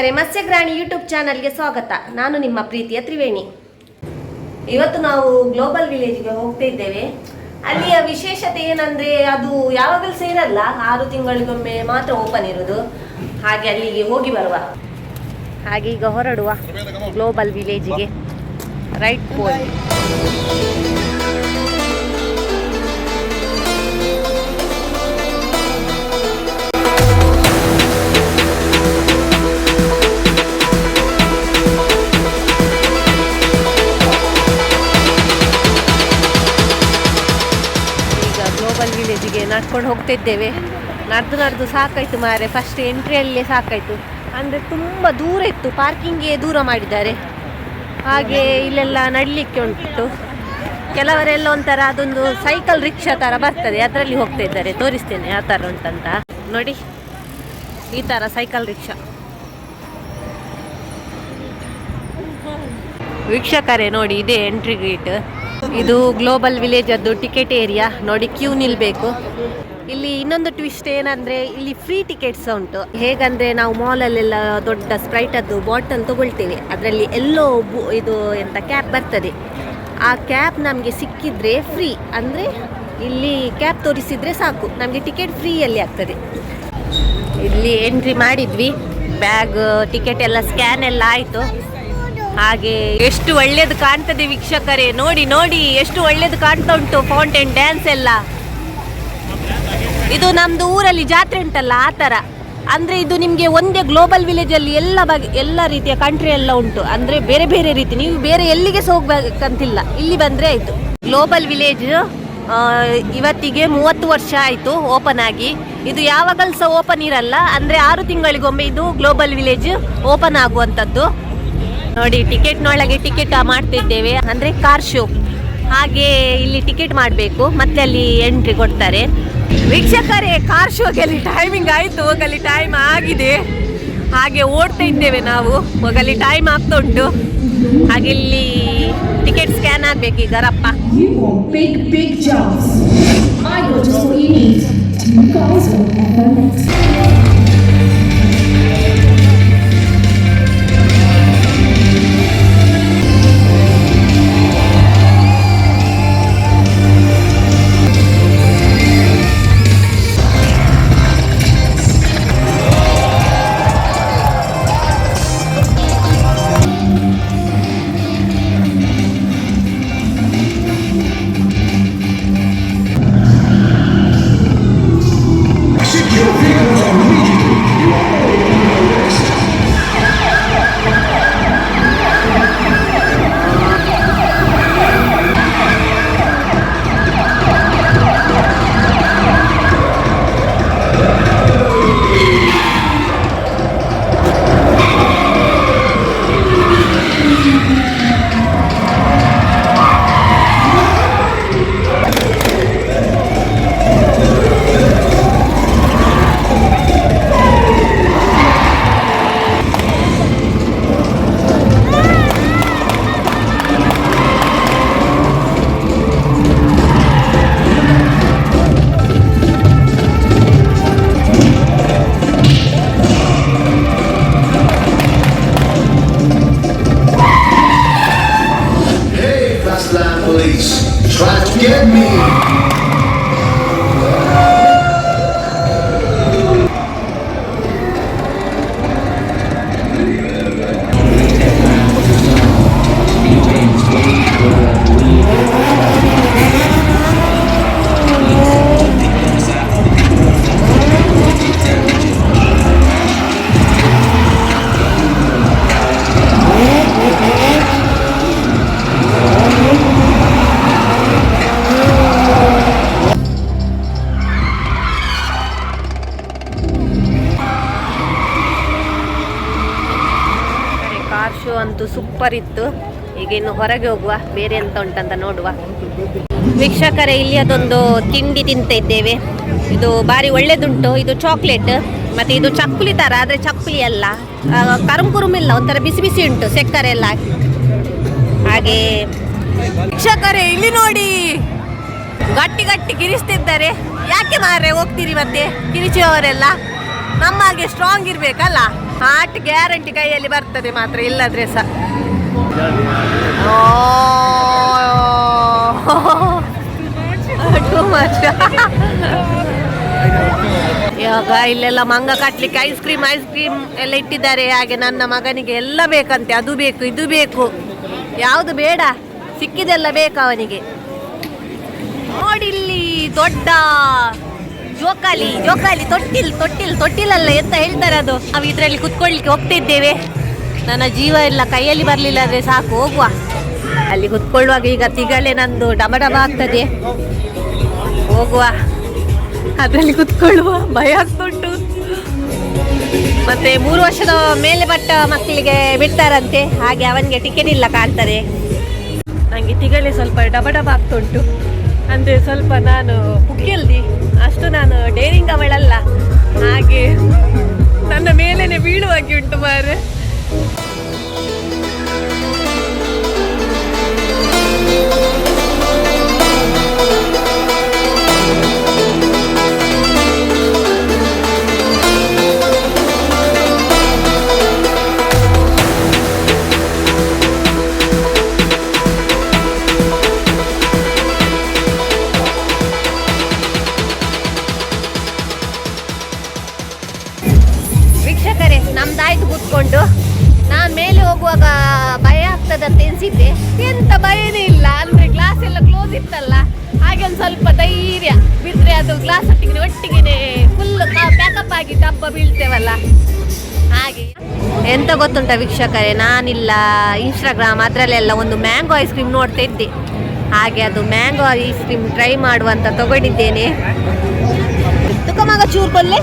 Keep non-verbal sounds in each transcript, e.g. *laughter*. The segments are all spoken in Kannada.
ವೀಕ್ಷಕರೇ ಮತ್ಸ್ಯಗ್ರಾಣಿ ಯೂಟ್ಯೂಬ್ ಚಾನಲ್ಗೆ ಸ್ವಾಗತ. ನಾನು ನಿಮ್ಮ ಪ್ರೀತಿಯ ತ್ರಿವೇಣಿ. ಇವತ್ತು ನಾವು ಗ್ಲೋಬಲ್ ವಿಲೇಜ್ಗೆ ಹೋಗ್ತಾ ಇದ್ದೇವೆ. ಅಲ್ಲಿಯ ವಿಶೇಷತೆ ಏನಂದ್ರೆ ಅದು ಯಾವಾಗಲೂ ಸೇರಲ್ಲ. ಆರು ತಿಂಗಳಿಗೊಮ್ಮೆ ಮಾತ್ರ ಓಪನ್ ಇರೋದು. ಹಾಗೆ ಅಲ್ಲಿಗೆ ಹೋಗಿ ಬರುವ. ಹಾಗೆ ಈಗ ಹೊರಡುವ ಗ್ಲೋಬಲ್ ವಿಲೇಜಿಗೆ. ರೈಟ್ ಪೋಲ್ ಹೋಗ್ತಿದ್ದೇವೆ. ನಡೆದು ನಡೆದು ಸಾಕಾಯ್ತು ಮಾರೆ. ಫಸ್ಟ್ ಎಂಟ್ರಿಯಲ್ಲೇ ಸಾಕಾಯ್ತು. ಅಂದರೆ ತುಂಬ ದೂರ ಇತ್ತು. ಪಾರ್ಕಿಂಗ್ಗೆ ದೂರ ಮಾಡಿದ್ದಾರೆ. ಹಾಗೆ ಇಲ್ಲೆಲ್ಲ ನಡಲಿಕ್ಕೆ ಉಂಟು. ಕೆಲವರೆಲ್ಲ ಒಂಥರ ಅದೊಂದು ಸೈಕಲ್ ರಿಕ್ಷಾ ಥರ ಬರ್ತದೆ. ಅದರಲ್ಲಿ ಹೋಗ್ತಾ ಇದ್ದಾರೆ ತೋರಿಸ್ತೇನೆ ಯಾವ ಥರ ಉಂಟಂತ. ನೋಡಿ, ಈ ಥರ ಸೈಕಲ್ ರಿಕ್ಷಾ ವೀಕ್ಷಕರೇ, ನೋಡಿ, ಇದೆ ಎಂಟ್ರಿ ಗೇಟ್ ಇದು ಗ್ಲೋಬಲ್ ವಿಲೇಜ್ ಅದು ಟಿಕೆಟ್ ಏರಿಯಾ ನೋಡಿ ಕ್ಯೂ ನಿಲ್ಬೇಕು. ಇಲ್ಲಿ ಇನ್ನೊಂದು ಟ್ವಿಸ್ಟ್ ಏನಂದ್ರೆ ಇಲ್ಲಿ ಫ್ರೀ ಟಿಕೆಟ್ಸ್ ಉಂಟು. ಹೇಗಂದ್ರೆ ನಾವು ಮಾಲಲ್ಲೆಲ್ಲ ದೊಡ್ಡ ಸ್ಪ್ರೈಟ್ ಅದು ಬಾಟಲ್ ತಗೊಳ್ತೇವೆ. ಅದರಲ್ಲಿ ಎಲ್ಲೋ ಇದು ಎಂತ ಕ್ಯಾಪ್ ಬರ್ತದೆ. ಆ ಕ್ಯಾಪ್ ನಮಗೆ ಸಿಕ್ಕಿದ್ರೆ ಫ್ರೀ ಅಂದರೆ ಇಲ್ಲಿ ಕ್ಯಾಪ್ ತೋರಿಸಿದ್ರೆ ಸಾಕು. ನಮಗೆ ಟಿಕೆಟ್ ಫ್ರೀಯಲ್ಲಿ ಆಗ್ತದೆ. ಇಲ್ಲಿ ಎಂಟ್ರಿ ಮಾಡಿದ್ವಿ. ಬ್ಯಾಗ್ ಟಿಕೆಟ್ ಎಲ್ಲ ಸ್ಕ್ಯಾನ್ ಎಲ್ಲ ಆಯಿತು. ಹಾಗೆ ಎಷ್ಟು ಒಳ್ಳೇದು ಕಾಣ್ತದೆ ವೀಕ್ಷಕರೇ. ನೋಡಿ ನೋಡಿ, ಎಷ್ಟು ಒಳ್ಳೇದು ಕಾಣ್ತಾ ಉಂಟು. ಫೌಂಟೇನ್ ಡ್ಯಾನ್ಸ್ ಎಲ್ಲ. ಇದು ನಮ್ದು ಊರಲ್ಲಿ ಜಾತ್ರೆ ಉಂಟಲ್ಲ, ಆ ಥರ. ಅಂದ್ರೆ ಇದು ನಿಮಗೆ ಒಂದೇ ಗ್ಲೋಬಲ್ ವಿಲೇಜ್ ಅಲ್ಲಿ ಎಲ್ಲ ಬಗೆ, ಎಲ್ಲ ರೀತಿಯ ಕಂಟ್ರಿ ಎಲ್ಲ ಉಂಟು. ಅಂದ್ರೆ ಬೇರೆ ಬೇರೆ ರೀತಿ, ನೀವು ಬೇರೆ ಎಲ್ಲಿಗೆ ಸಹ ಹೋಗ್ಬೇಕಂತಿಲ್ಲ. ಇಲ್ಲಿ ಬಂದ್ರೆ ಆಯ್ತು. ಗ್ಲೋಬಲ್ ವಿಲೇಜ್ ಇವತ್ತಿಗೆ ಮೂವತ್ತು ವರ್ಷ ಆಯಿತು ಓಪನ್ ಆಗಿ. ಇದು ಯಾವಾಗಲೂ ಸಹ ಓಪನ್ ಇರಲ್ಲ. ಅಂದ್ರೆ ಆರು ತಿಂಗಳಿಗೊಮ್ಮೆ ಇದು ಗ್ಲೋಬಲ್ ವಿಲೇಜ್ ಓಪನ್ ಆಗುವಂಥದ್ದು. ನೋಡಿ ಟಿಕೆಟ್ನೊಳಗೆ ಟಿಕೆಟ್ ಮಾಡ್ತಿದ್ದೇವೆ. ಅಂದ್ರೆ ಕಾರ್ ಶೋ ಹಾಗೆ ಇಲ್ಲಿ ಟಿಕೆಟ್ ಮಾಡಬೇಕು. ಮತ್ತೆ ಅಲ್ಲಿ ಎಂಟ್ರಿ ಕೊಡ್ತಾರೆ. ವೀಕ್ಷಕರೇ ಕಾರ್ ಶೋಗೆ ಅಲ್ಲಿ ಟೈಮಿಂಗ್ ಆಯಿತು. ಹೋಗಲಿ ಟೈಮ್ ಆಗಿದೆ. ಹಾಗೆ ಓಡ್ತಾ ಇದ್ದೇವೆ ನಾವು. ಹೋಗಲಿ ಟೈಮ್ ಆಗ್ತಾ ಉಂಟು ಹಾಗೆ ಇಲ್ಲಿ ಟಿಕೆಟ್ ಸ್ಕ್ಯಾನ್ ಆಗ್ಬೇಕು ಈಗ, ರಪ್ಪ. ಇತ್ತು ಈಗ ಇನ್ನು ಹೊರಗೆ ಹೋಗುವ. ಬೇರೆ ಎಂತ ಉಂಟಂತ ನೋಡುವ. ವೀಕ್ಷಕರೇ, ಇಲ್ಲಿ ಅದೊಂದು ತಿಂಡಿ ತಿಂತ ಇದ್ದೇವೆ. ಇದು ಭಾರಿ ಒಳ್ಳೇದುಂಟು. ಇದು ಚಾಕ್ಲೇಟ್ ಮತ್ತೆ ಇದು ಚಕ್ಕುಲಿ ತರ, ಆದರೆ ಚಕ್ಕುಲಿ ಅಲ್ಲ. ಕರುಮ್ ಕುರುಮ್ ಇಲ್ಲ, ಒಂಥರ ಬಿಸಿ ಬಿಸಿ ಉಂಟು, ಸಕ್ಕರೆ ಎಲ್ಲ. ಹಾಗೆ ವೀಕ್ಷಕರೇ, ಇಲ್ಲಿ ನೋಡಿ. ಗಟ್ಟಿ ಗಟ್ಟಿ ಕಿರಿಸ್ತಿದ್ದಾರೆ ಯಾಕೆ ಮಾರ್ರೆ ಹೋಗ್ತೀರಿ ಮತ್ತೆ? ಕಿರಿಚುವವರೆಲ್ಲ ನಮ್ಮ ಹಾಗೆ ಸ್ಟ್ರಾಂಗ್ ಇರಬೇಕಲ್ಲ? ಹಾರ್ಟ್ ಗ್ಯಾರಂಟಿ ಕೈಯಲ್ಲಿ ಬರ್ತದೆ ಮಾತ್ರ, ಇಲ್ಲದ್ರೆ ಸಹ. *laughs* ಇವಾಗ *laughs* ಇಲ್ಲೆಲ್ಲ ಮಂಗ ಕಟ್ಲಿಕ್ಕೆ ಐಸ್ ಕ್ರೀಮ್ ಐಸ್ ಕ್ರೀಮ್ ಎಲ್ಲ ಇಟ್ಟಿದ್ದಾರೆ. ಹಾಗೆ ನನ್ನ ಮಗನಿಗೆ ಎಲ್ಲ ಬೇಕಂತೆ. ಅದು ಬೇಕು, ಇದು ಬೇಕು. ಯಾವುದು ಬೇಡ. ಸಿಕ್ಕಿದೆಲ್ಲ ಬೇಕು ಅವನಿಗೆ. ನೋಡಿಲ್ಲಿ ದೊಡ್ಡ ಜೋಕಾಲಿ ಜೋಕಾಲಿ, ತೊಟ್ಟಿಲ್ ತೊಟ್ಟಿಲ್, ತೊಟ್ಟಿಲಲ್ಲ ಎಂತ ಹೇಳ್ತಾರೆ ಅದು. ನಾವು ಇದರಲ್ಲಿ ಕುತ್ಕೊಳ್ಳಿಕ್ಕೆ ಹೋಗ್ತಿದ್ದೇವೆ. ನನ್ನ ಜೀವ ಎಲ್ಲ ಕೈಯಲ್ಲಿ ಬರಲಿಲ್ಲ ಅಂದರೆ ಸಾಕು, ಹೋಗುವ. ಅಲ್ಲಿ ಕುತ್ಕೊಳ್ಳುವಾಗ ಈಗ ತಿಗಳೆ ನಂದು ಡಬ ಡಬ ಆಗ್ತದೆ. ಹೋಗುವ. ಅದರಲ್ಲಿ ಕುತ್ಕೊಳ್ಳುವ ಭಯ ಆಗ್ತುಂಟು. ಮತ್ತೆ ಮೂರು ವರ್ಷದ ಮೇಲೆ ಪಟ್ಟ ಮಕ್ಕಳಿಗೆ ಬಿಡ್ತಾರಂತೆ, ಹಾಗೆ ಅವನಿಗೆ ಟಿಕೆಟ್ ಇಲ್ಲ ಕಾಣ್ತದೆ. ನನಗೆ ತಿಗಳೆ ಸ್ವಲ್ಪ ಡಬ ಡಬ ಆಗ್ತುಂಟು. ಅಂದರೆ ಸ್ವಲ್ಪ ನಾನು ಕುಕ್ಕಿಯಲ್ಲಿ ಅಷ್ಟು ನಾನು ಡೇರಿಂಗ್ ಅವಳಲ್ಲ. ಹಾಗೆ ನನ್ನ ಮೇಲೇನೆ ಬೀಳುವಾಗಿ ಉಂಟು ಮಾರೆ ವೀಕ್ಷಕರೇ ಒಟ್ಟಿಗೆ ಫುಲ್ ಪ್ಯಾಕಪ್ ಆಗಿ ಡಬ್ಬ ಬೀಳ್ತೇವಲ್ಲ. ಹಾಗೆ. ಎಂತ ಗೊತ್ತುಂಟ ವೀಕ್ಷಕರೇ ನಾನಿಲ್ಲ ಇನ್ಸ್ಟಾಗ್ರಾಮ್ ಅದರಲ್ಲೆಲ್ಲ ಒಂದು ಮ್ಯಾಂಗೋ ಐಸ್ ಕ್ರೀಮ್ ನೋಡ್ತಾ ಇದ್ದೆ. ಹಾಗೆ ಅದು ಮ್ಯಾಂಗೋ ಐಸ್ ಕ್ರೀಮ್ ಟ್ರೈ ಮಾಡುವಂತ ತಗೊಂಡಿದ್ದೇನೆ. ತುಕಮಗ ಚೂರು ಕೊಲ್ಲೆ?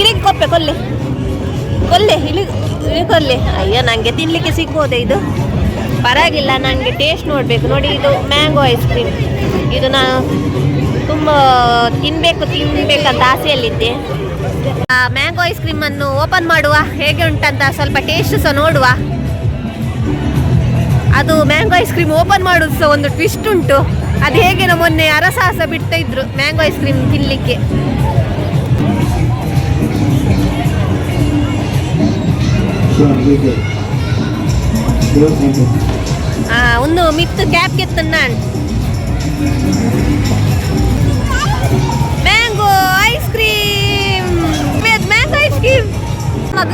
ಇಳಿಗೆ ಕೊಪ್ಪೆ ಕೊಲ್ಲೆ? ಕೊಲ್ಲೆ ಇಳಿ ಇಳಿ ಕೊಲ್ಲೆ. ಅಯ್ಯೋ ನನಗೆ ತಿನ್ನಲಿಕ್ಕೆ ಸಿಗ್ಬೋದೆ ಇದು? ಪರವಾಗಿಲ್ಲ ನನಗೆ ಟೇಸ್ಟ್ ನೋಡಬೇಕು. ನೋಡಿ ಇದು ಮ್ಯಾಂಗೋ ಐಸ್ ಕ್ರೀಮ್ ಇದು ನಾನು ತುಂಬ ತಿನ್ನಬೇಕು ಅಂತ ಆಸೆಯಲ್ಲಿದ್ದೆ. ಮ್ಯಾಂಗೋ ಐಸ್ ಕ್ರೀಮ್ ಅನ್ನು ಓಪನ್ ಮಾಡುವ, ಹೇಗೆ ಉಂಟಂತ ಸ್ವಲ್ಪ ಟೇಸ್ಟ್ ಸಹ ನೋಡುವ. ಅದು ಮ್ಯಾಂಗೋ ಐಸ್ ಕ್ರೀಮ್ ಓಪನ್ ಮಾಡೋದು ಸಹ ಒಂದು ಟ್ವಿಸ್ಟ್ ಉಂಟು. ಅದು ಹೇಗೆ ಮೊನ್ನೆ ಅರಸಾಹಸ ಬಿಡ್ತಾ ಇದ್ರು ಮ್ಯಾಂಗೋ ಐಸ್ ಕ್ರೀಮ್ ತಿನ್ನಲಿಕ್ಕೆ ಒಂದು ಮಿತ್ತು cap ಕೆತ್ತನ್ನ mango ice cream mango ice cream ಮಗ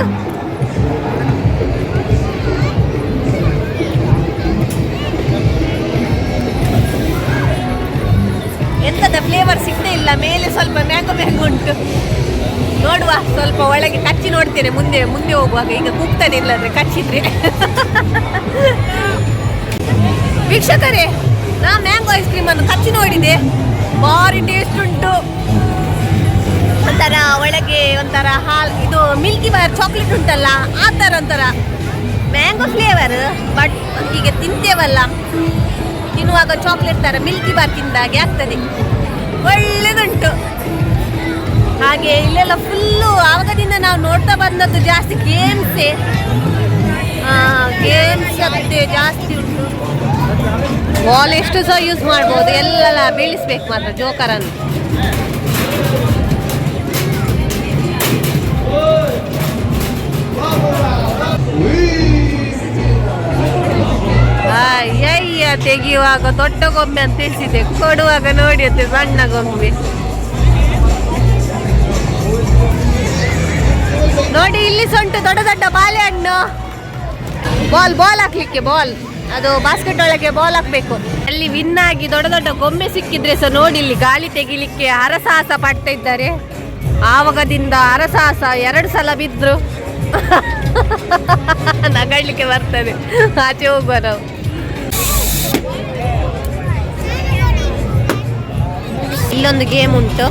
ಎಂತದ ಫ್ಲೇವರ್ ಸಿಗದೆ ಇಲ್ಲ. ಮೇಲೆ ಸ್ವಲ್ಪ ಮ್ಯಾಂಗೋ ಮ್ಯಾಂಗೋ ಉಂಟು. ನೋಡುವ, ಸ್ವಲ್ಪ ಒಳಗೆ ಕಚ್ಚಿ ನೋಡ್ತೇನೆ ಮುಂದೆ ಮುಂದೆ ಹೋಗುವಾಗ. ಈಗ ಕೂಗ್ತಾನೆ ಇಲ್ಲಂದ್ರೆ ಕಚ್ಚಿದ್ರೆ. *laughs* ವೀಕ್ಷಕರೇ, ನಾ ಮ್ಯಾಂಗೋ ಐಸ್ ಕ್ರೀಮ್ ಅನ್ನು ಕಚ್ಚಿ ನೋಡಿದೆ. ಭಾರಿ ಟೇಸ್ಟ್ ಉಂಟು. ಒಂಥರ ಒಳಗೆ ಒಂಥರ ಹಾಲ್, ಇದು ಮಿಲ್ಕಿ ಬಾರ್ ಚಾಕ್ಲೇಟ್ ಉಂಟಲ್ಲ, ಆ ಥರ ಒಂಥರ ಮ್ಯಾಂಗೋ ಫ್ಲೇವರ್ ಬಟ್ ಹೀಗೆ ತಿಂತೇವಲ್ಲ. ತಿನ್ನುವಾಗ ಚಾಕ್ಲೇಟ್ ಥರ ಮಿಲ್ಕಿ ಬಾರ್ ತಿಂದಾಗೆ ಆಗ್ತದೆ. ಒಳ್ಳೆದುಂಟು. ಹಾಗೆ ಇಲ್ಲೆಲ್ಲ ಫುಲ್ಲು ಆವಾಗದಿಂದ ನಾವು ನೋಡ್ತಾ ಬಂದದ್ದು ಜಾಸ್ತಿ ಗೇಮ್ಸೇ ಗೇಮ್ಸ್ ಜಾಸ್ತಿ ಬಾಲ್ ಎಷ್ಟು ಸಹ ಯೂಸ್ ಮಾಡ್ಬೋದು. ಎಲ್ಲ ಬೀಳಿಸ್ಬೇಕು ಮಾತ್ರ ಜೋಕರನ್ನು ಅಯ್ಯಯ್ಯ, ತೆಗೆಯುವಾಗ ದೊಡ್ಡ ಗೊಂಬೆ ಅಂತ ತಿಳಿಸಿದೆ ಕೊಡುವಾಗ ನೋಡಿ ಅಂತ ಸಣ್ಣ ಗೊಂಬೆ. ನೋಡಿ, ಇಲ್ಲಿ ಸೊಂಟು ದೊಡ್ಡ ದೊಡ್ಡ ಬಾಳೆಹಣ್ಣು ಬಾಲ್ ಬಾಲ್ ಹಾಕ್ಲಿಕ್ಕೆ ಬಾಲ್ ಅದು ಬಾಸ್ಕೆಟ್ ಒಳಗೆ ಬಾಲ್ ಹಾಕ್ಬೇಕು. ಅಲ್ಲಿ ವಿನ್ ಆಗಿ ದೊಡ್ಡ ದೊಡ್ಡ ಗೊಂಬೆ ಸಿಕ್ಕಿದ್ರೆ ಸಹ ನೋಡಿ ಇಲ್ಲಿ ಗಾಳಿ ತೆಗಿಲಿಕ್ಕೆ ಹರಸಾಹಸ ಪಡ್ತಾ ಇದ್ದಾರೆ. ಆವಾಗದಿಂದ ಹರಸಾಹಸ ಎರಡು ಸಲ ಬಿದ್ರು. *laughs* ನಗಡ್ಲಿಕ್ಕೆ ಬರ್ತದೆ. ಆಚೆ ಹೋಗುವ ನಾವು. ಇಲ್ಲೊಂದು ಗೇಮ್ ಉಂಟು.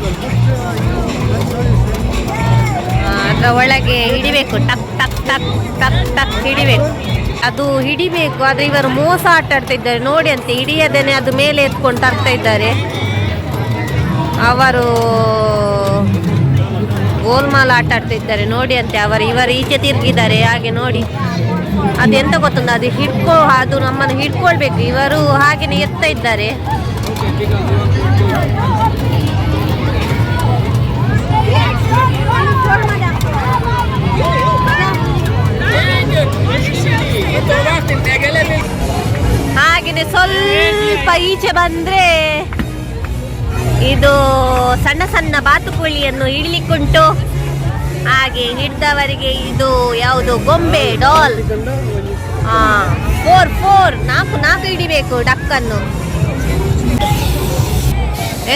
ಅದರ ಒಳಗೆ ಹಿಡಿಬೇಕು. ಟಕ್ ಟಕ್ ಟಕ್ ಟಕ್ ಟಕ್ ಹಿಡಿಬೇಕು. ಅದು ಹಿಡಿಬೇಕು, ಆದರೆ ಇವರು ಮೋಸ ಆಟ ಆಡ್ತಾ ಇದ್ದಾರೆ ನೋಡಿ ಅಂತ ಹಿಡಿಯದೇನೆ ಅದು ಮೇಲೆ ಎತ್ಕೊಂಡು ತರ್ತಾ ಇದ್ದಾರೆ. ಅವರು ಗೋಲ್ಮಾಲ್ ಆಟ ಆಡ್ತಾ ಇದ್ದಾರೆ ನೋಡಿ ಅಂತೆ ಅವರು, ಇವರು ಈಚೆ ತಿರುಗಿದ್ದಾರೆ. ಹಾಗೆ ನೋಡಿ. ಅದೆಂತ ಗೊತ್ತುಂಟ? ಅದು ಹಿಡ್ಕೊ, ಅದು ನಮ್ಮನ್ನು ಹಿಡ್ಕೊಳ್ಬೇಕು. ಇವರು ಹಾಗೆಯೇ ಎತ್ತಾ ಇದ್ದಾರೆ. ಹಾಗೆನೆ ಸ್ವಲ್ಪ ಈಚೆ ಬಂದ್ರೆ ಇದು ಸಣ್ಣ ಸಣ್ಣ ಬಾತುಕೋಳಿಯನ್ನು ಹಿಡ್ಲಿಕ್ಕುಂಟು ಹಾಗೆ ಹಿಡ್ದವರಿಗೆ ಇದು ಯಾವುದು ಗೊಂಬೆ, ಡಾಲ್. ಹಾ ಫೋರ್ ಫೋರ್ ನಾಲ್ಕು ನಾಲ್ಕು ಹಿಡಿಬೇಕು ಡಕ್ಕನ್ನು.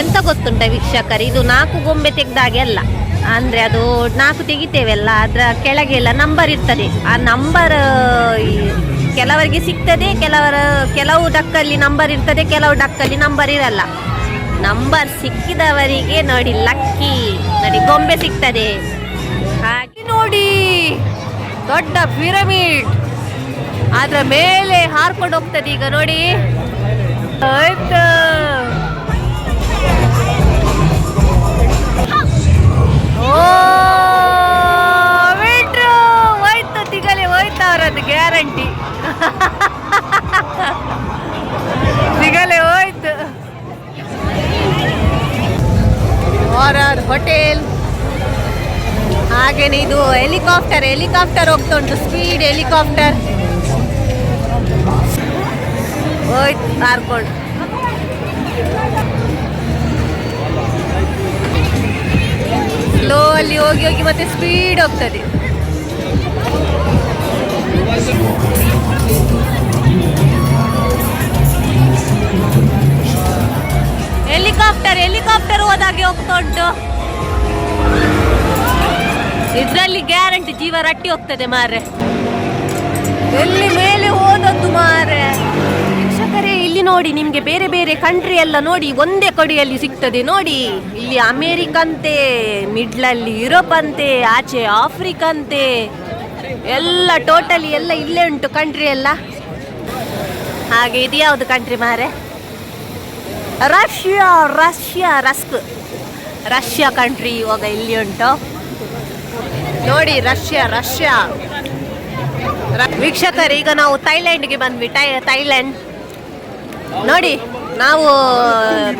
ಎಂತ ಗೊತ್ತುಂಟ ವೀಕ್ಷಕರು, ಇದು ನಾಲ್ಕು ಗೊಂಬೆ ತೆಗ್ದಾಗೆ ಅಲ್ಲ. ಅಂದ್ರೆ ಅದು ನಾಲ್ಕು ತೆಗಿತೇವೆಲ್ಲ ಅದರ ಕೆಳಗೆಲ್ಲ ನಂಬರ್ ಇರ್ತದೆ. ಆ ನಂಬರ್ ಕೆಲವರಿಗೆ ಸಿಗ್ತದೆ, ಕೆಲವರ, ಕೆಲವು ಡಕ್ಕಲ್ಲಿ ನಂಬರ್ ಇರ್ತದೆ, ಕೆಲವು ಡಕ್ಕಲ್ಲಿ ನಂಬರ್ ಇರಲ್ಲ. ನಂಬರ್ ಸಿಕ್ಕಿದವರಿಗೆ ನೋಡಿ ಲಕ್ಕಿ ನೋಡಿ, ಗೊಂಬೆ ಸಿಗ್ತದೆ. ಹಾಗೆ ನೋಡಿ, ದೊಡ್ಡ ಪಿರಮಿಡ್ ಅದರ ಮೇಲೆ ಹಾರ್ಕೊಂಡು ಹೋಗ್ತದೆ ಈಗ ನೋಡಿ. ಆಯ್ತು? ಬಿಟ್ರು ಹೋಯ್ತು, ತಿಗಲೆ, ಹೋಯ್ತು ಅವರದ್ದು ಗ್ಯಾರಂಟಿ. ತಿಗಲೆ, ಹೋಯ್ತು. ಆರ್ ಹೋಟೆಲ್ ಹಾಗೇನೆ ಇದು ಹೆಲಿಕಾಪ್ಟರ್ ಹೆಲಿಕಾಪ್ಟರ್ ಹೋಗ್ತಾ ಉಂಟು ಸ್ಪೀಡ್ ಹೆಲಿಕಾಪ್ಟರ್ ಹೋಯ್ತು ಹಾರ್ಕೊಂಡು ಸ್ಲೋ ಅಲ್ಲಿ ಹೋಗಿ ಹೋಗಿ ಮತ್ತೆ ಸ್ಪೀಡ್ ಹೋಗ್ತದೆ. ಹೆಲಿಕಾಪ್ಟರ್ ಹೆಲಿಕಾಪ್ಟರ್ ಹೋದಾಗೆ ಹೋಗ್ತಾ ಉಂಟು. ಇದ್ರಲ್ಲಿ ಗ್ಯಾರಂಟಿ ಜೀವ ರಟ್ಟಿ ಹೋಗ್ತದೆ ಮಾರೆ ಎಲ್ಲಿ ಮೇಲೆ ಹೋದದ್ದು ಮಾರೆ ವೀಕ್ಷಕರೇ ಇಲ್ಲಿ ನೋಡಿ, ನಿಮ್ಗೆ ಬೇರೆ ಬೇರೆ ಕಂಟ್ರಿ ಎಲ್ಲ ನೋಡಿ, ಒಂದೇ ಕಡೆಯಲ್ಲಿ ಸಿಗ್ತದೆ ನೋಡಿ. ಇಲ್ಲಿ ಅಮೇರಿಕಂತೆ ಮಿಡ್ಲಲ್ಲಿ ಯುರೋಪ್ ಅಂತೆ ಆಚೆ ಆಫ್ರಿಕಂತೆ, ಎಲ್ಲ ಟೋಟಲಿ ಎಲ್ಲ ಇಲ್ಲೇ ಉಂಟು ಕಂಟ್ರಿ ಎಲ್ಲ. ಹಾಗೆ ಇದು ಯಾವುದು ಕಂಟ್ರಿ ಮಾರೆ? Russia Russia, rusk. Russia country ಇವಾಗ ಇಲ್ಲಿ ಉಂಟು. ನೋಡಿ, ರಷ್ಯಾ ರಷ್ಯಾ. ವೀಕ್ಷಕರು, ಈಗ ನಾವು ಥೈಲ್ಯಾಂಡ್ಗೆ ಬಂದ್ವಿ. ಥೈಲ್ಯಾಂಡ್ ನೋಡಿ, ನಾವು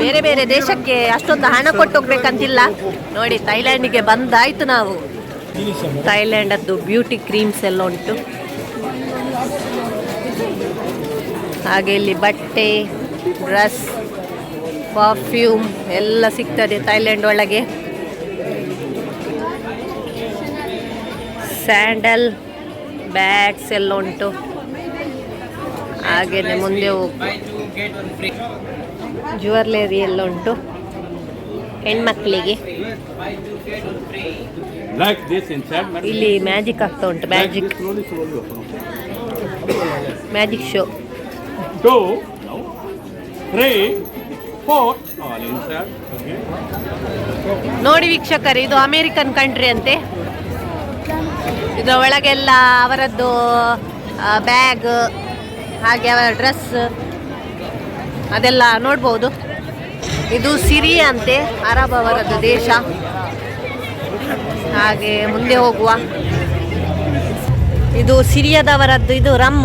ಬೇರೆ ಬೇರೆ ದೇಶಕ್ಕೆ ಅಷ್ಟೊಂದು ಹಣ ಕೊಟ್ಟು ಹೋಗ್ಬೇಕಂತಿಲ್ಲ ನೋಡಿ, ಥೈಲ್ಯಾಂಡಿಗೆ ಬಂದಾಯ್ತು ನಾವು. ಥೈಲ್ಯಾಂಡದ್ದು ಬ್ಯೂಟಿ ಕ್ರೀಮ್ಸ್ ಎಲ್ಲ ಉಂಟು. ಹಾಗೆ ಇಲ್ಲಿ ಬಟ್ಟೆ, ಡ್ರೆಸ್ ಪರ್ಫ್ಯೂಮ್ ಎಲ್ಲ ಸಿಗ್ತದೆ ಥೈಲ್ಯಾಂಡ್ ಒಳಗೆ. ಸ್ಯಾಂಡಲ್, ಬ್ಯಾಗ್ಸ್ ಎಲ್ಲ ಉಂಟು. ಹಾಗೇನೆ ಮುಂದೆ ಹೋಗಿ. ಜ್ಯುವೆಲ್ಲರಿ ಎಲ್ಲ ಉಂಟು. ಹೆಣ್ಮಕ್ಳಿಗೆ. ಇಲ್ಲಿ ಮ್ಯಾಜಿಕ್ ಆಗ್ತಾ ಉಂಟು ಮ್ಯಾಜಿಕ್. ಮ್ಯಾಜಿಕ್ ಶೋ ನೋಡಿ ವೀಕ್ಷಕರು ಇದು ಅಮೇರಿಕನ್ ಕಂಟ್ರಿ ಅಂತೆ. ಇದರ ಒಳಗೆಲ್ಲ ಅವರದ್ದು ಬ್ಯಾಗ್ ಹಾಗೆ ಅವರ ಡ್ರೆಸ್ ಅದೆಲ್ಲ ನೋಡ್ಬೋದು. ಇದು ಸಿರಿ ಅಂತೆ, ಅರಬ್ ಅವರದ್ದು ದೇಶ. ಹಾಗೆ ಮುಂದೆ ಹೋಗುವ. ಇದು ಸಿರಿಯಾದವರದ್ದು, ಇದು ರಮ್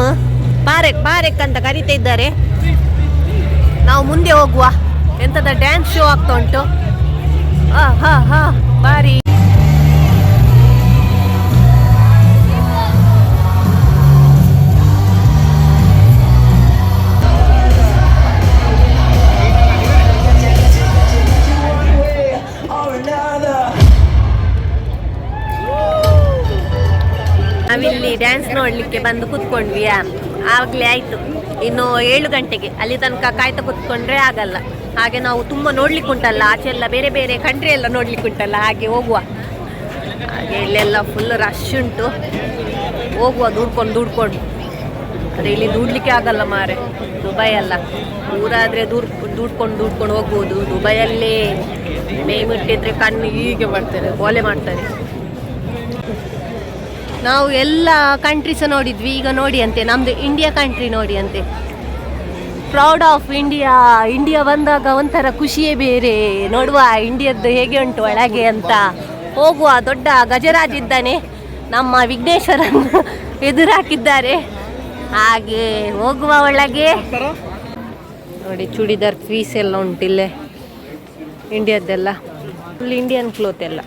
ಪಾರೆಕ್ ಪಾರೆಕ್ ಅಂತ ಕರಿತಾ ಇದ್ದಾರೆ. ನಾವು ಮುಂದೆ ಹೋಗುವ. ಎಂಥದ ಡ್ಯಾನ್ಸ್ ಶೋ ಆಗ್ತಾ ಉಂಟು. ಹಾ ಹಾ ಹಾ, ಬಾರಿ. ಡ್ಯಾನ್ಸ್ ನೋಡಲಿಕ್ಕೆ ಬಂದು ಕೂತ್ಕೊಂಡ್ವಿ. ಆಗಲೇ ಆಯಿತು. ಇನ್ನು ಏಳು ಗಂಟೆಗೆ ಅಲ್ಲಿ ತನಕ ಕಾಯ್ತಾ ಕೂತ್ಕೊಂಡ್ರೆ ಆಗಲ್ಲ. ಹಾಗೆ ನಾವು ತುಂಬ ನೋಡ್ಲಿಕ್ಕೆ ಉಂಟಲ್ಲ, ಆಚೆ ಎಲ್ಲ ಬೇರೆ ಬೇರೆ ಕಂಟ್ರಿ ಎಲ್ಲ ನೋಡ್ಲಿಕ್ಕೆ ಉಂಟಲ್ಲ, ಹಾಗೆ ಹೋಗುವ. ಹಾಗೆ ಇಲ್ಲೆಲ್ಲ ಫುಲ್ ರಶ್ ಉಂಟು. ಹೋಗುವ, ದುಡ್ಕೊಂಡು ದುಡ್ಕೊಂಡು. ಅದೇ ಇಲ್ಲಿ ದೂಡ್ಲಿಕ್ಕೆ ಆಗಲ್ಲ ಮಾರೆ. ದುಬೈ ಅಲ್ಲ. ಊರಾದರೆ ದೂರ್, ದುಡ್ಕೊಂಡು ದುಡ್ಕೊಂಡು ಹೋಗ್ಬೋದು. ದುಬೈಯಲ್ಲೇ ಮೇ ಮುಟ್ಟಿದ್ರೆ ಕಣ್ಣು ಹೀಗೆ ಮಾಡ್ತಾರೆ ಕೊಲೆ ಮಾಡ್ತಾರೆ. ನಾವು ಎಲ್ಲ ಕಂಟ್ರೀಸ್ ನೋಡಿದ್ವಿ, ಈಗ ನೋಡಿ ಅಂತೆ, ನಮ್ದು ಇಂಡಿಯಾ ಕಂಟ್ರಿ ನೋಡಿ ಅಂತೆ. ಪ್ರೌಡ್ ಆಫ್ ಇಂಡಿಯಾ ಇಂಡಿಯಾ ಬಂದಾಗ ಒಂಥರ ಖುಷಿಯೇ ಬೇರೆ. ನೋಡುವ ಇಂಡಿಯಾದ್ದು ಹೇಗೆ ಉಂಟು ಒಳಗೆ ಅಂತ. ಹೋಗುವ ದೊಡ್ಡ ಗಜರಾಜ್ ಇದ್ದಾನೆ, ನಮ್ಮ ವಿಘ್ನೇಶ್ವರನ್ನು ಎದುರಾಕಿದ್ದಾರೆ. ಹಾಗೆ ಹೋಗುವ ಒಳಗೆ. ನೋಡಿ, ಚೂಡಿದಾರ್ ಪೀಸ್ ಎಲ್ಲ ಉಂಟಿಲ್ಲೇ ಇಂಡಿಯಾದ್ದೆಲ್ಲ ಫುಲ್ ಇಂಡಿಯನ್ ಕ್ಲೋತ್ ಎಲ್ಲ.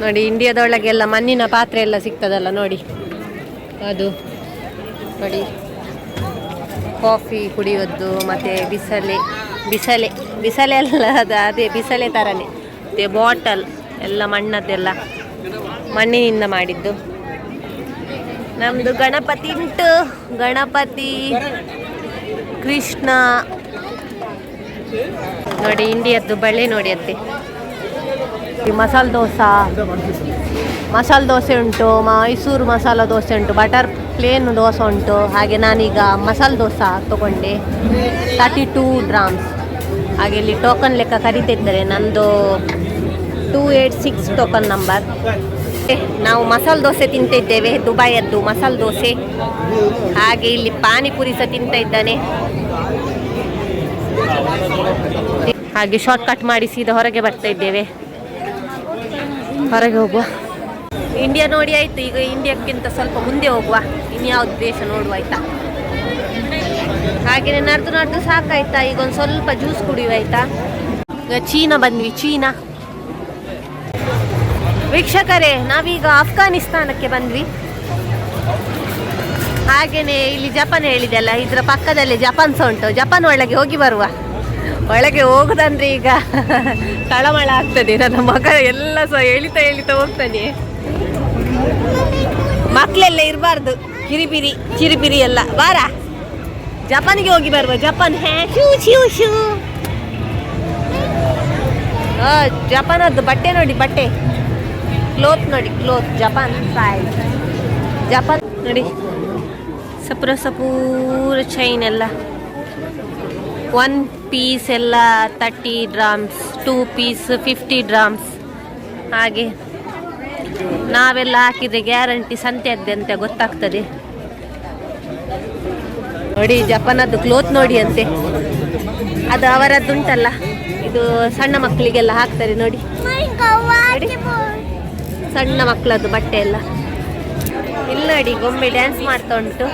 ನೋಡಿ, ಇಂಡಿಯಾದೊಳಗೆಲ್ಲ ಮಣ್ಣಿನ ಪಾತ್ರೆ ಎಲ್ಲ ಸಿಗ್ತದಲ್ಲ ನೋಡಿ. ಅದು ನೋಡಿ. ಕಾಫಿ ಕುಡಿಯೋದು, ಮತ್ತು ಬಿಸಲೆ ಬಿಸಲೆ ಬಿಸಲೆ ಎಲ್ಲ ಅದು ಅದೇ ಬಿಸಲೆ ಥರನೇ ಮತ್ತು ಬಾಟಲ್, ಎಲ್ಲ ಮಣ್ಣದ್ದೆಲ್ಲ ಮಣ್ಣಿನಿಂದ ಮಾಡಿದ್ದು. ನಮ್ಮದು ಗಣಪತಿ ಉಂಟು. ಗಣಪತಿ, ಕೃಷ್ಣ. ನೋಡಿ, ಇಂಡಿಯದ್ದು ಬಳೆ ನೋಡಿ ಅತ್ತೆ. ಮಸಾಲೆ ದೋಸೆ ಮಸಾಲೆ ದೋಸೆ ಉಂಟು, ಮೈಸೂರು ಮಸಾಲ ದೋಸೆ ಉಂಟು, ಬಟರ್ ಪ್ಲೇನ್ ದೋಸೆ ಉಂಟು. ಹಾಗೆ ನಾನೀಗ ಮಸಾಲೆ ದೋಸೆ ತಗೊಂಡೆ. ತರ್ಟಿ ಟೂ ಡ್ರಾಮ್ಸ್ ಹಾಗೆ ಇಲ್ಲಿ ಟೋಕನ್ ಲೆಕ್ಕ ಕರಿತಿದ್ದಾರೆ. ನಂದು two eight six token number ನಾವು ಮಸಾಲೆ ದೋಸೆ ತಿಂತಿದ್ದೇವೆ, ದುಬೈಯದ್ದು ಮಸಾಲೆ ದೋಸೆ. ಹಾಗೆ ಇಲ್ಲಿ ಪಾನಿಪುರಿ ಸಹ ತಿಂತ ಇದ್ದಾನೆ. ಹಾಗೆ ಶಾರ್ಟ್ ಕಟ್ ಮಾಡಿ ಸೀದಾ ಹೊರಗೆ ಬರ್ತಾ ಇದ್ದೇವೆ. ಹೊರಗೆ ಹೋಗುವ. ಇಂಡಿಯಾ ನೋಡಿ ಆಯ್ತು, ಈಗ ಇಂಡಿಯಾಕ್ಕಿಂತ ಸ್ವಲ್ಪ ಮುಂದೆ ಹೋಗುವ. ಇನ್ಯಾವ್ದು ದೇಶ ನೋಡುವ ಆಯ್ತಾ? ಹಾಗೆಯೇ ನಡೆದು ನಡೆದು ಸಾಕಾಯ್ತಾ, ಈಗ ಒಂದು ಸ್ವಲ್ಪ ಜ್ಯೂಸ್ ಕುಡಿಯುವ ಆಯ್ತಾ? ಈಗ ಚೀನಾ ಬಂದ್ವಿ, ಚೀನಾ. ವೀಕ್ಷಕರೇ, ನಾವೀಗ ಅಫ್ಘಾನಿಸ್ತಾನಕ್ಕೆ ಬಂದ್ವಿ. ಹಾಗೇನೆ ಇಲ್ಲಿ ಜಪಾನ್ ಹೇಳಿದೆಲ್ಲ ಇದರ ಪಕ್ಕದಲ್ಲೇ ಜಪಾನ್ ಸಹ ಉಂಟು. ಜಪಾನ್ ಒಳಗೆ ಹೋಗಿ ಬರುವ. ಒಳಗೆ ಹೋಗುದಂದ್ರೆ ಈಗ ತಳಮಳ ಆಗ್ತದೆ. ನನ್ನ ಮಗ ಎಲ್ಲ ಸಹ ಎಳಿತಾ ಎಳಿತಾ ಹೋಗ್ತಾನೆ. ಮಕ್ಕಳೆಲ್ಲ ಇರಬಾರ್ದು. ಕಿರಿಬಿರಿ ಚಿರಿಪಿರಿ ಎಲ್ಲ. ಬಾರ. ಜಪಾನ್ಗೆ ಹೋಗಿ ಬರುವ. ಜಪಾನ್ ಹ್ಯಾ ಶೂ ಜಪಾನದ್ದು ಬಟ್ಟೆ ನೋಡಿ, ಬಟ್ಟೆ. ಕ್ಲೋತ್ ನೋಡಿ, ಕ್ಲೋತ್. Japan style. ಜಪಾನ್ ನೋಡಿ. ಸಪುರ, ಸಪೂರ ಚೈನ್ ಎಲ್ಲ. ಒನ್ ಪೀಸ್ ಎಲ್ಲ thirty grams two piece fifty grams ಹಾಗೆ ನಾವೆಲ್ಲ ಹಾಕಿದ್ರೆ ಗ್ಯಾರಂಟಿ ಸಂತೆ ಅಂತ ಗೊತ್ತಾಗ್ತದೆ. ನೋಡಿ, ಜಪಾನದ್ದು ಕ್ಲೋತ್ ನೋಡಿ ಅಂತೆ. ಅದು ಅವರದ್ದುಂಟಲ್ಲ ಇದು ಸಣ್ಣ ಮಕ್ಕಳಿಗೆಲ್ಲ ಹಾಕ್ತಾರೆ ನೋಡಿ. ನೋಡಿ. ಸಣ್ಣ ಮಕ್ಕಳದ್ದು ಬಟ್ಟೆ ಎಲ್ಲ. ಇಲ್ಲಿ ನೋಡಿ, ಗೊಂಬೆ ಡ್ಯಾನ್ಸ್ ಮಾಡ್ತಾ ಉಂಟು.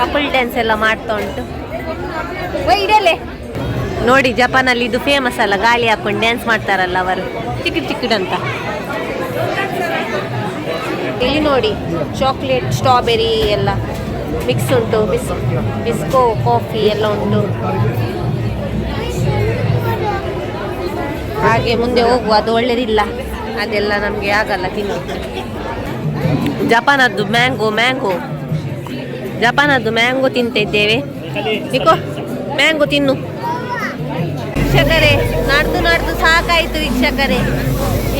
ಕಪಲ್ ಡ್ಯಾನ್ಸ್ ಎಲ್ಲ ಮಾಡ್ತಾ ಉಂಟು. ಓಯ್ ಇಡಲೆ. ನೋಡಿ, ಜಪಾನಲ್ಲಿ ಇದು ಫೇಮಸ್ ಅಲ್ಲ, ಗಾಳಿ ಹಾಕೊಂಡು ಡ್ಯಾನ್ಸ್ ಮಾಡ್ತಾರಲ್ಲ ಅವರು. ಚಿಕ್ಕ ಅಂತ. ಇಲ್ಲಿ ನೋಡಿ ಚಾಕ್ಲೇಟ್ ಸ್ಟ್ರಾಬೆರಿ ಎಲ್ಲ. ಮಿಕ್ಸ್ ಉಂಟು ಬಿಸ್ ಬಿಸ್ಕೋ ಕಾಫಿ ಎಲ್ಲ ಉಂಟು. ಹಾಗೆ ಮುಂದೆ ಹೋಗುವ, ಅದು ಒಳ್ಳೇದಿಲ್ಲ. ಅದೆಲ್ಲ ನಮಗೆ ಆಗಲ್ಲ ತಿನ್ನಲಿಕ್ಕೆ ಜಪಾನದ್ದು ಮ್ಯಾಂಗೋ ಮ್ಯಾಂಗೋ. ಜಪಾನದ್ದು ಮ್ಯಾಂಗೋ ತಿಂತಿದ್ದೇವೆ. ನಿಕೋ ಮ್ಯಾಂಗೋ ತಿನ್ನು. ವೀಕ್ಷಕರೇ, ನಡೆದು ನಡೆದು ಸಾಕಾಯಿತು ವೀಕ್ಷಕರೇ.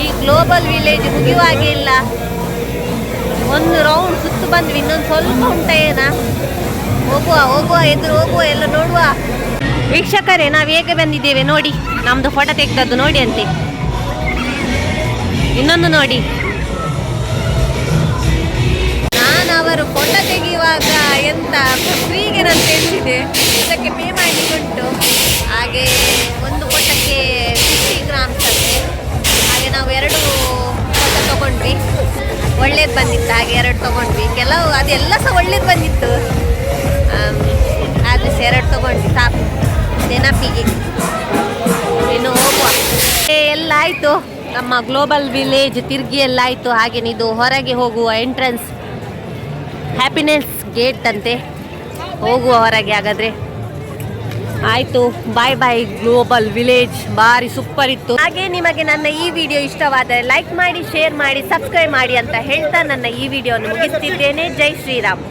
ಈ ಗ್ಲೋಬಲ್ ವಿಲೇಜ್ ಮುಗಿಯುವಾಗೆ ಇಲ್ಲ ಒಂದು ರೌಂಡ್ ಸುತ್ತು ಬಂದ್ವಿ, ಇನ್ನೊಂದು ಸ್ವಲ್ಪ ಉಂಟ ಏನ? ಹೋಗುವ ಹೋಗುವ ಎದುರು, ಹೋಗುವ, ಎಲ್ಲ ನೋಡುವ. ವೀಕ್ಷಕರೇ, ನಾವು ಹೇಗೆ ಬಂದಿದ್ದೇವೆ ನೋಡಿ ನಮ್ಮದು ಫೋಟೋ ತೆಗ್ದದ್ದು ನೋಡಿ ಅಂತೆ. ಇನ್ನೊಂದು ನೋಡಿ. ತೆಗೆಯುವಾಗ ಎಂತ ಫ್ರೀಗೆ ನಾನು ತಿಳಿಸಿದೆ ಇದಕ್ಕೆ ಪೇ ಮಾಡಲಿಕ್ಕೆ ಉಂಟು ಹಾಗೆ ಒಂದು ಫೋಟೋಕ್ಕೆ ಫಿಫ್ಟಿ ಗ್ರಾಮ್ಸ್ ಅಂತೆ ಹಾಗೆ ನಾವು ಎರಡು ಫೋಟೋ ತಗೊಂಡ್ವಿ. ಒಳ್ಳೇದು ಬಂದಿತ್ತು. ಹಾಗೆ ಎರಡು ತೊಗೊಂಡ್ವಿ. ಕೆಲವು ಅದೆಲ್ಲ ಸಹ ಒಳ್ಳೇದು ಬಂದಿತ್ತು. ಆದರೆ ಸಹ ಎರಡು ತೊಗೊಂಡ್ವಿ. ಸಾಕು. ನೆನಪಿಗೆ. ಇನ್ನು ಹೋಗುವ. ಎಲ್ಲ ಆಯಿತು. ನಮ್ಮ ಗ್ಲೋಬಲ್ ವಿಲೇಜ್ ತಿರುಗಿ ಎಲ್ಲ ಆಯಿತು. ಹಾಗೆ ಇದು ಹೊರಗೆ ಹೋಗುವ ಎಂಟ್ರೆನ್ಸ್ ಹ್ಯಾಪಿನೆಸ್ ಗೇಟ್ ಅಂತೆ. ಹೋಗುವ ಹೊರಗೆ ಹಾಗಾದ್ರೆ. ಆಯಿತು ಬಾಯ್ ಬಾಯ್ ಗ್ಲೋಬಲ್ ವಿಲೇಜ್ ಬಾರಿ ಸೂಪರ್ ಇತ್ತು. ಹಾಗೆ ನಿಮಗೆ ನನ್ನ ಈ ವಿಡಿಯೋ ಇಷ್ಟವಾದರೆ ಲೈಕ್ ಮಾಡಿ ಶೇರ್ ಮಾಡಿ ಸಬ್ಸ್ಕ್ರೈಬ್ ಮಾಡಿ ಅಂತ ಹೇಳ್ತಾ ನನ್ನ ಈ ವಿಡಿಯೋವನ್ನು ಮುಗಿಸ್ತಿದ್ದೇನೆ. ಜೈ ಶ್ರೀರಾಮ್.